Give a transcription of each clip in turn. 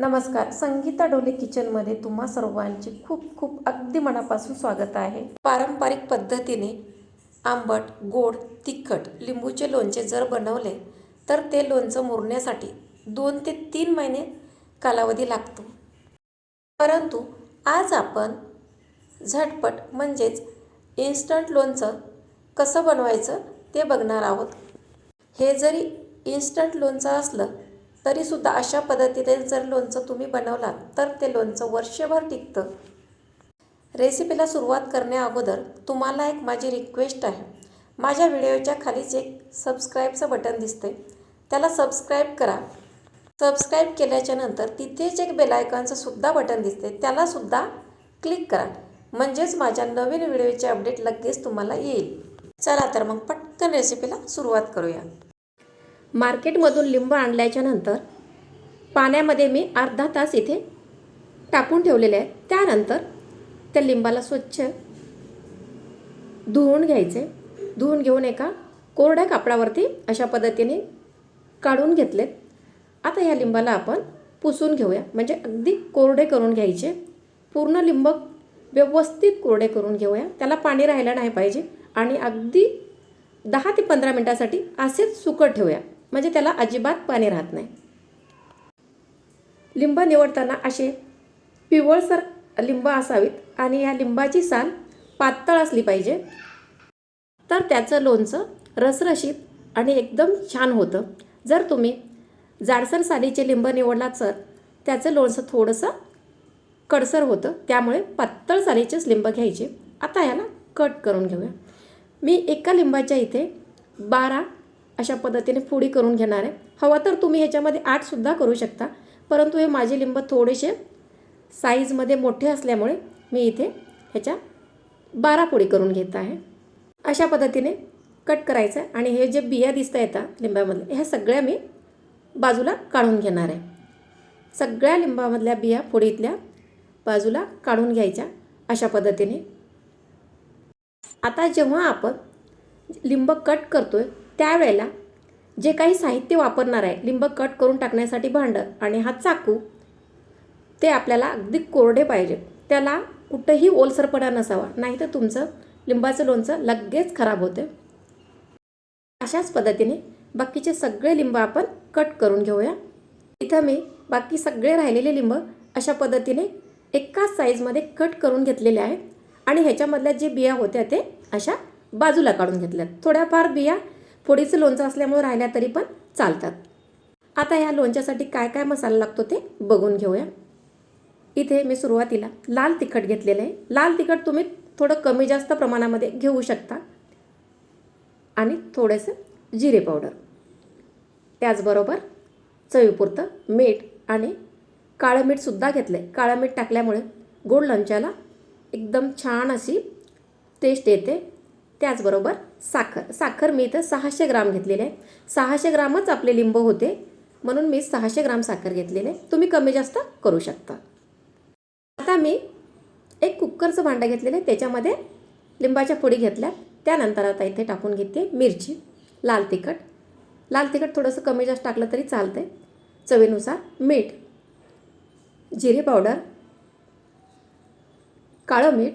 नमस्कार. संगीता डोले किचनमध्ये तुम्हा सर्वांचे खूप खूप अगदी मनापासून स्वागत आहे. पारंपरिक पद्धतीने आंबट गोड तिखट लिंबूचे लोणचे जर बनवले तर ते लोणचं मुरण्यासाठी दोन ते तीन महिने कालावधी लागतो. परंतु आज आपण झटपट म्हणजेच इन्स्टंट लोणचं कसं बनवायचं ते बघणार आहोत. हे जरी इन्स्टंट लोणचं असलं तरीसुद्धा अशा पद्धतीने जर लोणचं तुम्ही बनवलात तर ते लोणचं वर्षभर टिकतं. रेसिपीला सुरुवात करण्याअगोदर तुम्हाला एक माझी रिक्वेस्ट आहे. माझ्या व्हिडिओच्या खालीच एक सबस्क्राईबचं बटन दिसते त्याला सबस्क्राईब करा. सबस्क्राईब केल्याच्यानंतर तिथेच एक बेलायकॉनचं सुद्धा बटन दिसते त्यालासुद्धा क्लिक करा. म्हणजेच माझ्या नवीन व्हिडिओचे अपडेट लगेच तुम्हाला येईल. चला तर मग पटकन रेसिपीला सुरुवात करूया. मार्केटमधून लिंब आणल्याच्या नंतर पाण्यामध्ये मी अर्धा तास इथे टाकून ठेवलेले आहेत. त्यानंतर त्या लिंबाला स्वच्छ धुवून घ्यायचे. धुवून घेऊन एका कोरड्या कापडावरती अशा पद्धतीने काढून घेतलेत. आता ह्या लिंबाला आपण पुसून घेऊया. म्हणजे अगदी कोरडे करून घ्यायचे. पूर्ण लिंब व्यवस्थित कोरडे करून घेऊया. त्याला पाणी राहायला नाही पाहिजे. आणि अगदी दहा ते पंधरा मिनटासाठी असेच सुकट ठेवूया. म्हणजे त्याला अजिबात पाणी राहत नाही. लिंब निवडताना असे पिवळसर लिंब असावीत आणि या लिंबाची साल पातळ असली पाहिजे. तर त्याचं लोणचं रसरशीत आणि एकदम छान होतं. जर तुम्ही जाडसर सालीचे लिंब निवडला तर त्याचं लोणचं थोडंसं कडसर होतं. त्यामुळे पातळ सालीचेच लिंब घ्यायचे. आता ह्याला कट करून घेऊया. मी एका लिंबाच्या इथे बारा अशा पद्धतीने फोडी करून घेणार आहे. हवा तर तुम्ही ह्याच्यामध्ये आठसुद्धा करू शकता. परंतु हे माझे लिंब थोडेसे साईजमध्ये मोठे असल्यामुळे मी इथे ह्याच्या बारा फोडी करून घेत आहे. अशा पद्धतीने कट करायचं आहे आणि हे जे बिया दिसता येतात लिंबामधले ह्या सगळ्या मी बाजूला काढून घेणार आहे. सगळ्या लिंबामधल्या बिया फोडीतल्या बाजूला काढून घ्यायच्या अशा पद्धतीने. आता जेव्हा आपण लिंब कट करतोय त्यावेळेला जे काही साहित्य वापरणार आहे लिंब कट करून टाकण्यासाठी भांडं आणि हा चाकू ते आपल्याला अगदी कोरडे पाहिजे. त्याला कुठंही ओलसरपणा नसावा नाही तर तुमचं लिंबाचं लोणचं लगेच खराब होते. अशाच पद्धतीने बाकीचे सगळे लिंब आपण कट करून घेऊया. इथं मी बाकी सगळे राहिलेले लिंब अशा पद्धतीने एकाच साईजमध्ये कट करून घेतलेले आहेत आणि ह्याच्यामधल्या जे बिया होत्या ते अशा बाजूला काढून घेतल्यात. थोड्याफार बिया थोडीसं लोणचं असल्यामुळे राहिल्या तरी पण चालतात. आता ह्या लोणच्यासाठी काय काय मसाला लागतो ते बघून घेऊया. इथे मी सुरुवातीला लाल तिखट घेतलेलं आहे. लाल तिखट तुम्ही थोडं कमी जास्त प्रमाणामध्ये घेऊ शकता. आणि थोडेसे जिरे पावडर. त्याचबरोबर चवीपुरतं मीठ आणि काळं मीठसुद्धा घेतलं आहे काळं मीठ टाकल्यामुळे गोड लोणच्याला एकदम छान अशी टेस्ट येते. त्याचबरोबर साखर. साखर मी इथं सहाशे ग्राम घेतलेले आहे. सहाशे ग्रामच आपले लिंब होते. म्हणून मी सहाशे ग्राम साखर घेतलेले आहे. तुम्ही कमी जास्त करू शकता. आता मी एक कुकरचं भांडं घेतलेलं आहे. त्याच्यामध्ये लिंबाच्या फोडी घेतल्या. त्यानंतर आता इथे टाकून घेते मिरची. लाल तिखट. लाल तिखट थोडंसं कमी जास्त टाकलं तरी चालतं आहे चवीनुसार मीठ जिरे पावडर काळं मीठ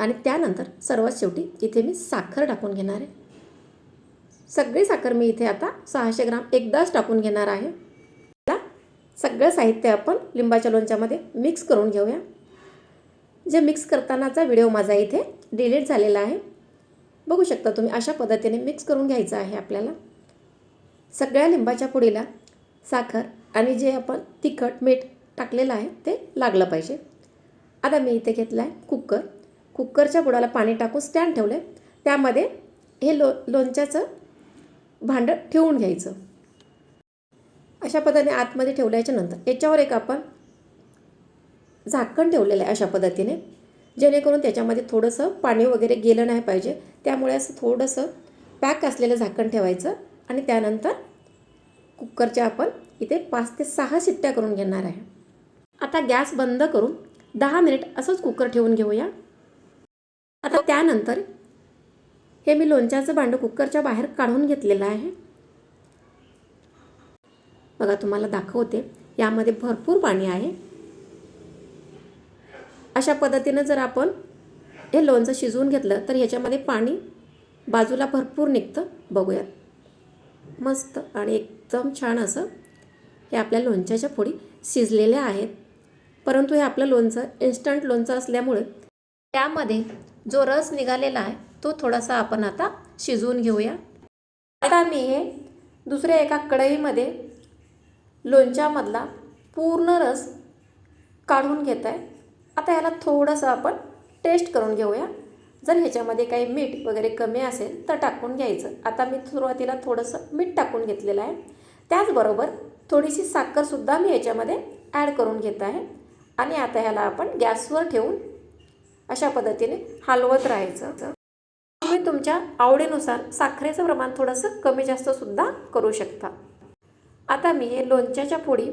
आणि त्यानंतर सर्वात शेवटी इथे मी साखर टाकून घेणार आहे. सगळी साखर मी इथे आता सहाशे ग्राम एकदाच टाकून घेणार आहे. आता सगळं साहित्य आपण लिंबाच्या लोणच्यामध्ये मिक्स करून घेऊया. जे मिक्स करतानाचा व्हिडिओ माझा इथे डिलीट झालेला आहे. बघू शकता तुम्ही अशा पद्धतीने मिक्स करून घ्यायचं आहे आपल्याला. सगळ्या लिंबाच्या पुडीला साखर आणि जे आपण तिखट मीठ टाकलेलं आहे ते लागलं पाहिजे. आता मी इथे घेतलं आहे कुकर. कुकरच्या बुडाला पाणी टाकून स्टँड ठेवलं. आहे त्यामध्ये हे लो लोणच्याचं भांडं ठेवून घ्यायचं. अशा पद्धतीने आतमध्ये ठेवल्याच्या नंतर याच्यावर एक आपण झाकण ठेवलेलं आहे अशा पद्धतीने. जेणेकरून त्याच्यामध्ये थोडंसं पाणी वगैरे गेलं नाही पाहिजे. त्यामुळे असं थोडंसं पॅक असलेलं झाकण ठेवायचं आणि त्यानंतर कुकरच्या आपण इथे पाच ते सहा शिट्ट्या करून घेणार आहे. आता गॅस बंद करून दहा मिनिट असंच कुकर ठेवून घेऊया. आता त्यानंतर हे मी लोणच्याचं भांडं कुकरच्या बाहेर काढून घेतलेलं आहे. बघा तुम्हाला दाखवते. यामध्ये भरपूर पाणी आहे. अशा पद्धतीनं जर आपण हे लोणचं शिजवून घेतलं तर ह्याच्यामध्ये पाणी बाजूला भरपूर निघतं. बघूयात. मस्त आणि एकदम छान असं हे आपल्या लोणच्याच्या फोडी शिजलेल्या आहेत. परंतु हे आपलं लोणचं इन्स्टंट लोणचं असल्यामुळे त्यामध्ये जो रस निघालेला आहे तो थोडासा आपण आता शिजवून घेऊया. आता मी हे दुसऱ्या एका कढईमध्ये लोणच्यामधला पूर्ण रस काढून घेत आहे आता ह्याला थोडंसं आपण टेस्ट करून घेऊया. जर ह्याच्यामध्ये काही मीठ वगैरे कमी असेल तर टाकून घ्यायचं. आता मी सुरुवातीला थोडंसं मीठ टाकून घेतलेलं आहे. त्याचबरोबर थोडीशी साखरसुद्धा मी ह्याच्यामध्ये ॲड करून घेत आहे. आणि आता ह्याला आपण गॅसवर ठेवून अशा पद्धतीने हलवत राहायचं. तुम्ही तुमच्या आवडीनुसार साखरेचं प्रमाण थोडंसं कमी जास्तसुद्धा करू शकता. आता मी हे लोणच्याच्या फोडी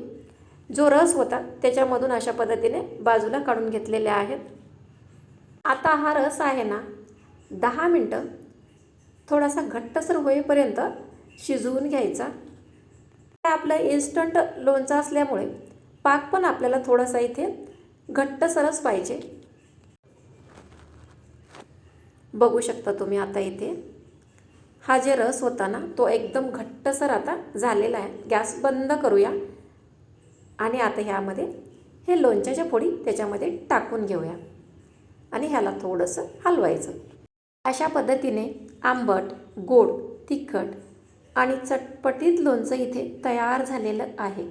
जो रस होता त्याच्यामधून अशा पद्धतीने बाजूला काढून घेतलेल्या आहेत. आता हा रस आहे ना दहा मिनटं थोडासा घट्टसर होईपर्यंत शिजवून घ्यायचा. आपलं इन्स्टंट लोणचं असल्यामुळे पाक पण आपल्याला थोडासा इथे घट्टसरच पाहिजे. बघू शकता तुम्ही आता इथे. हा जे रस होता ना तो एकदम घट्टसर आता झालेला आहे. गॅस बंद करूया. आणि आता ह्यामध्ये हे लोणच्याच्या फोडी त्याच्यामध्ये टाकून घेऊया. आणि ह्याला थोडंसं हलवायचं. अशा पद्धतीने आंबट गोड तिखट आणि चटपटीत लोणचं इथे तयार झालेलं आहे.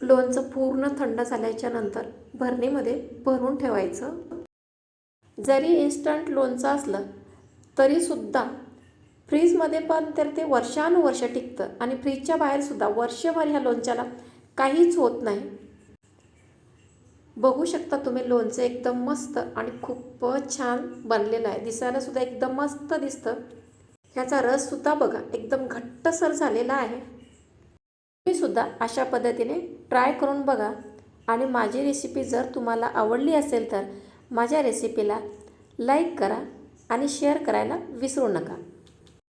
लोणचं पूर्ण थंड झाल्याच्यानंतर भरणीमध्ये भरून ठेवायचं. जरी इन्स्टंट लोणचं असलं तरीसुद्धा फ्रीजमध्ये पण तर ते वर्षानुवर्ष टिकतं. आणि फ्रीजच्या बाहेरसुद्धा वर्षभर ह्या लोणच्याला काहीच होत नाही. बघू शकता तुम्ही लोणचं एकदम मस्त आणि खूपच छान बनलेलं आहे. दिसायलासुद्धा एकदम मस्त दिसतं. ह्याचा रससुद्धा बघा एकदम घट्टसर झालेला आहे. तुम्ही सुद्धा अशा पद्धतीने ट्राय करून बघा. आणि माझी रेसिपी जर तुम्हाला आवडली असेल तर माझ्या रेसिपीला लाईक करा आणि शेअर करायला विसरू नका.